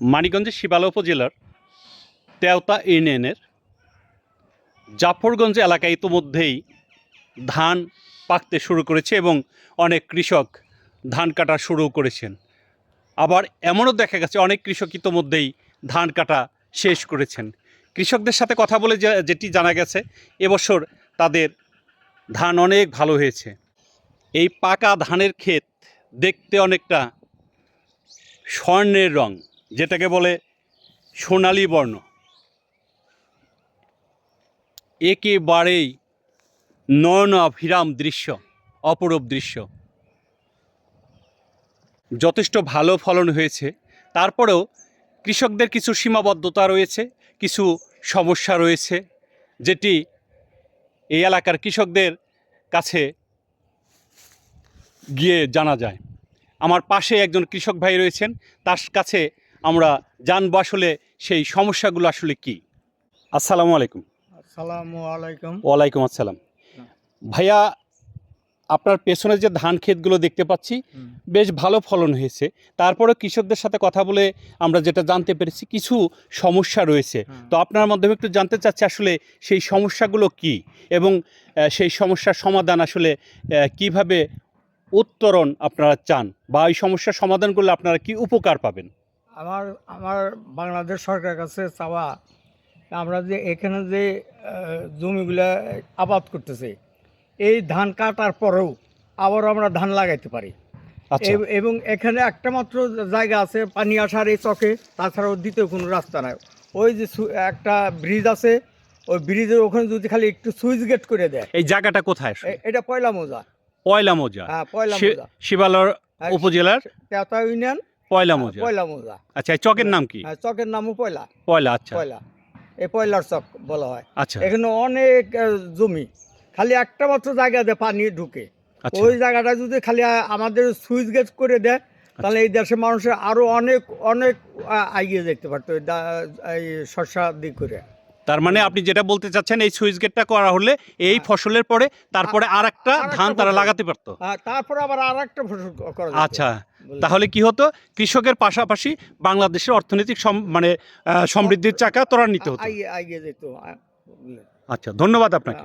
মানিকগঞ্জের শিবালা উপজেলার তেওতা ইউনিয়নের জাফরগঞ্জ এলাকায় ইতোমধ্যেই ধান পাকতে শুরু করেছে এবং অনেক কৃষক ধান কাটা শুরু করেছেন। আবার এমনও দেখা গেছে, অনেক কৃষক ইতোমধ্যেই ধান কাটা শেষ করেছেন। কৃষকদের সাথে কথা বলে যেটি জানা গেছে, এবছর তাদের ধান অনেক ভালো হয়েছে। এই পাকা ধানের ক্ষেত দেখতে অনেকটা স্বর্ণের রং। যেটাকে বলে সোনালী বর্ণ। একেবারেই নয়ন নয়নাভিরাম দৃশ্য, অপরূপ দৃশ্য। যথেষ্ট ভালো ফলন হয়েছে। তারপরেও কৃষকদের কিছু সীমাবদ্ধতা রয়েছে, কিছু সমস্যা রয়েছে, যেটি এই এলাকার কৃষকদের কাছে গিয়ে জানা যায়। আমার পাশে একজন কৃষক ভাই রয়েছেন, তার কাছে আমরা জানব আসলে সেই সমস্যাগুলো আসলে কি। আসসালামু আলাইকুম। আসসালামু আলাইকুম। ওয়ালাইকুম আসসালাম। ভাইয়া আপনার পেছনে যে ধান ক্ষেতগুলো দেখতে পাচ্ছি বেশ ভালো ফলন হয়েছে। তারপরে কৃষকদের সাথে কথা বলে আমরা যেটা জানতে পেরেছি কিছু সমস্যা রয়েছে। তো আপনার মাধ্যমে একটু জানতে চাচ্ছি আসলে সেই সমস্যাগুলো কি এবং সেই সমস্যার সমাধান আসলে কীভাবে উত্তরণ আপনারা চান বা এই সমস্যার সমাধান করলে আপনারা কি উপকার পাবেন? আমার আমার বাংলাদেশ সরকারের কাছে চাওয়া আমরা যে এখানে যে জমিগুলা আবাদ করতেছে এই ধান কাটার পরেও আবার আমরা ধান লাগাইতে পারি। আচ্ছা। এবং এখানে একটা মাত্র জায়গা আছে পানি আসার এই চকে তাছাড়াও দ্বিতীয় কোনো রাস্তা নাই। ওই যে একটা ব্রিজ আছে ওই ব্রিজের ওখানে যদি খালি একটু সুইচ গেট করে দেয়। এই জায়গাটা কোথায় এটা পয়লা মোজা। পয়লা মোজা। হ্যাঁ পয়লা মোজা। শিবালয় হ্যাঁ, উপজেলার? তেতা ইউনিয়ন পয়লা মোজা। পয়লা মোজা। আচ্ছা এই চকের নাম কি? হ্যাঁ, চকের নামও পয়লা। পয়লা আচ্ছা। পয়লা। এই পয়লার চক বলা হয়। আচ্ছা। এখানে অনেক আহ, জমি। খালি একটা মাত্র জায়গাতে পানি ঢুকে। আচ্ছা। ওই জায়গাটা যদি খালি আ- আমাদের সুইচ গেট করে দেয় তাহলে এই দেশের মানুষের আরও অনেক অনেক আ- এগিয়ে যেতে পারতো এই দা- এই শস্য দিক করে। তার মানে আপনি যেটা বলতে চাচ্ছেন এই সুইচ গেটটা করা হলে এই ফসলের পরে তারপরে আর একটা হ্যাঁ। আরেকটা ধান তারা ফসল। লাগাতে পারতো। আর তারপর আবার আর একটা ফসল ক- করা যেত। আচ্ছা? তাহলে কি হতো? কৃষকের পাশাপাশি বাংলাদেশের অর্থনৈতিক মানে আহ, সমৃদ্ধির চাকা ত্বরান্বিত হতো? আচ্ছা ধন্যবাদ আপনাকে।